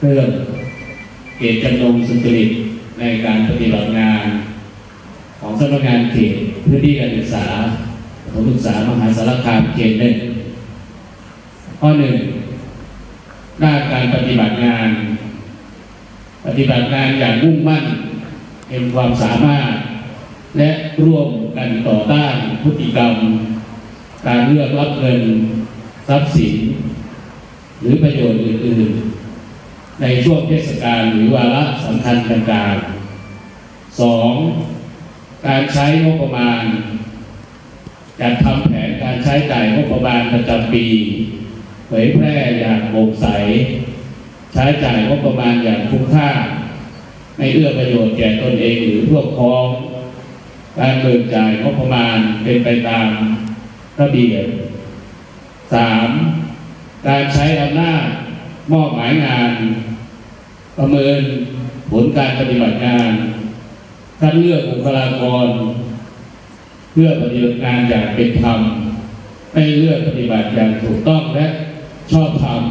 เรื่องเกตจำนงสุจริตในการปฏิบัติงาน ของสำนักงานเขตพื้นที่การศึกษาประถมศึกษามหาสารคามเขตหนึ่งข้อหนึ่งด้านการปฏิบัติงาน ปฏิบัติงานอย่างมุ่งมั่นเต็มความสามารถ และร่วมกันต่อต้านพฤติกรรม การเลือกรับเงินทรัพย์สิน หรือประโยชน์อื่นๆในช่วงเทศกาลหรือวาระสำคัญต่างๆสองการใช้งบประมาณจัดทำแผนการใช้จ่ายงบประมาณประจำปีเผยแพร่อย่างโปร่งใส ใช้จ่ายงบประมาณอย่างคุ้มค่าไม่เอื้อประโยชน์แก่ตนเองหรือพวกพ้อง การเบิกจ่ายงบประมาณเป็นไปตามระเบียบสาม การใช้อำนาจมอบหมายงาน ประเมินผลการปฏิบัติงานคัดเลือกบุคลากร เพื่อปฏิบัติงานอย่างเป็นธรรมไม่เลือกปฏิบัติอย่างถูกต้องและชอบธรรม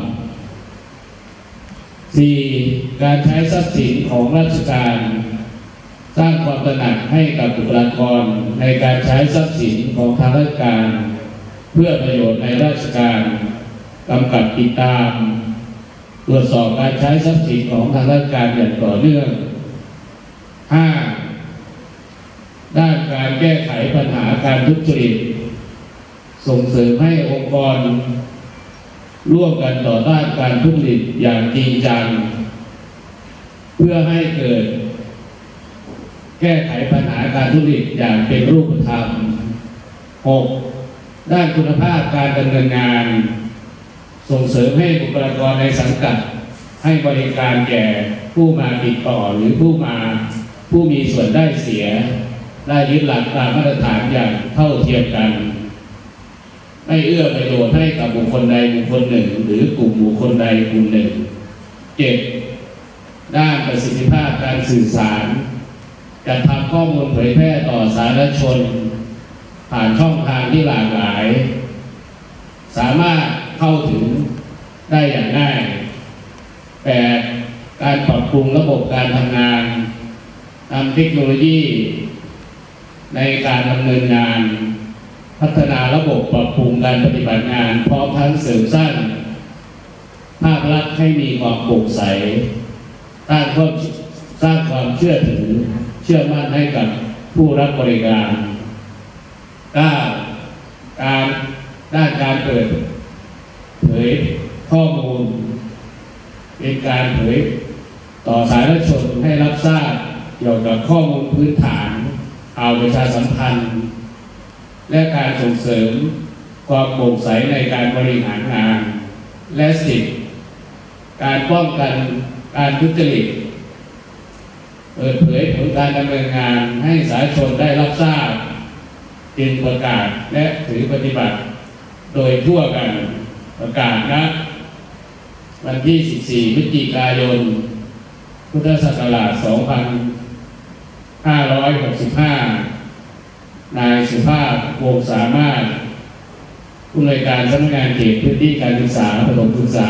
สี่การใช้ทรัพย์สินของราชการ สร้างความตระหนักให้กับบุคลากรในการใช้ทรัพย์สินของทางราชการ เพื่อประโยชน์ในราชการ กำกับติดตามตรวจสอบการใช้ทรัพย์สินของทางราชการอย่างต่อเนื่อง 5. ด้านการแก้ไขปัญหาการทุจริต ส่งเสริมให้องค์กร ร่วมกันต่อต้านการทุจริตอย่างจริงจัง เพื่อให้เกิด แก้ไขปัญหาการทุจริตอย่างเป็นรูปธรรม 6. ด้านคุณภาพการดำเนินงาน ส่งเสริมให้บุคลากรในสังกัด ให้บริการแก่ผู้มาติดต่อหรือผู้มาผู้มีส่วนได้เสีย ได้ยึดหลักตามมาตรฐานอย่างเท่าเทียมกัน ไม่เอื้อประโยชน์ให้กับบุคคลใดบุคคลหนึ่ง หรือกลุ่มบุคคลใดกลุ่มหนึ่ง 7. ด้านประสิทธิภาพการสื่อสารจัดทำข้อมูลเผยแพร่ต่อสาธารณชน ผ่านช่องทางที่หลากหลาย สามารถ เข้าถึงได้อย่างง่าย 8. การปรับปรุงระบบการทำงานนำเทคโนโลยี ในการดำเนินงาน พัฒนาระบบปรับปรุงการปฏิบัติงานพร้อมทั้งเสริมสร้างภาพลักษณ์ให้มีความโปร่งใสสร้างความสร้างความเชื่อถือเชื่อมั่นให้กับผู้รับบริการ 9. การด้านการเปิดเผยข้อมูล เป็น การเผยต่อสาธารณชนให้รับทราบเกี่ยวกับข้อมูลพื้นฐานเอาประชาสัมพันธ์ และการส่งเสริมความโปร่งใสในการบริหารงาน และสิทธิการป้องกันการทุจริตเปิดเผยผลการดำเนินงานให้สาธารณชนได้รับทราบจึงประกาศและถือปฏิบัติ โดยทั่วกันประกาศนะ วันที่ 14พฤศจิกายน พุทธศักราช 2565 นายสุภาพวงศ์สามารถผู้อำนวยการสำนักงานเขตพื้นที่การศึกษาประถมศึกษา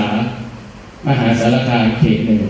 มหาสารคามเขตหนึ่ง